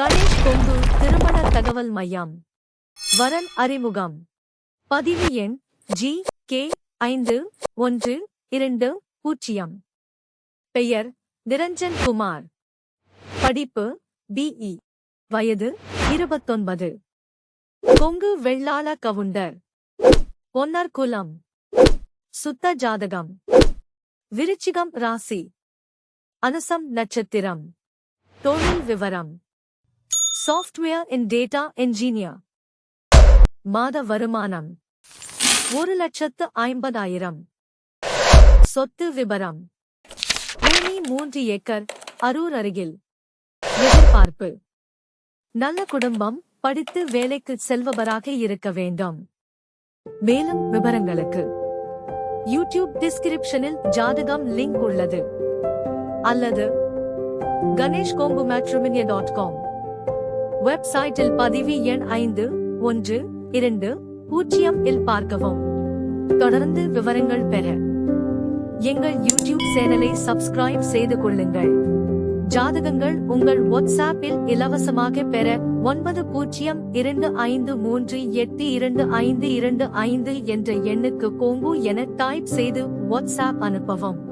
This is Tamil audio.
கணேஷ் கொங்கு திருமண தகவல் மையம். வரன் அறிமுகம். பதிவு எண் ஜி கே ஐந்து ஒன்று இரண்டு பூஜ்ஜியம். பெயர் நிரஞ்சன் குமார். படிப்பு பிஇ வயது இருபத்தொன்பது. கொங்கு வெள்ளாள கவுண்டர். பொன்னர் குலம் சுத்த ஜாதகம். விருச்சிகம் ராசி. அனுசம் நட்சத்திரம். தொழில் விவரம். சாஃப்ட்வேர் இன் டேட்டா என்ஜினியர் மாத வருமானம் ஒரு லட்சத்து ஐம்பதாயிரம் சொத்து விபரம் பூமி மூன்று ஏக்கர் அரூர் அருகில் எதிர்பார்ப்பு நல்ல குடும்பம் படித்து வேலைக்கு செல்பவராக இருக்க வேண்டும் மேலும் விவரங்களுக்கு யூடியூப் டிஸ்கிரிப்ஷனில் ஜாதகம் லிங்க் உள்ளது அல்லது கணேஷ் கோங்கு மேட்ரிமினிய டாட் காம் வெப்சைட்டில் பதிவு எண் ஐந்து ஒன்று இரண்டு பூஜ்ஜியம் இல் பார்க்கவும். தொடர்ந்து விவரங்கள் பெற. எங்கள் யூடியூப் சேனலை சப்ஸ்கிரைப் செய்து கொள்ளுங்கள். ஜாதகங்கள் உங்கள் வாட்ஸ்ஆப்பில் இலவசமாக பெற ஒன்பது பூஜ்ஜியம் இரண்டு ஐந்து மூன்று எட்டு இரண்டு ஐந்து இரண்டு ஐந்து என்ற எண்ணுக்கு கோங்கு என டைப் செய்து வாட்ஸ்ஆப் அனுப்பவும்.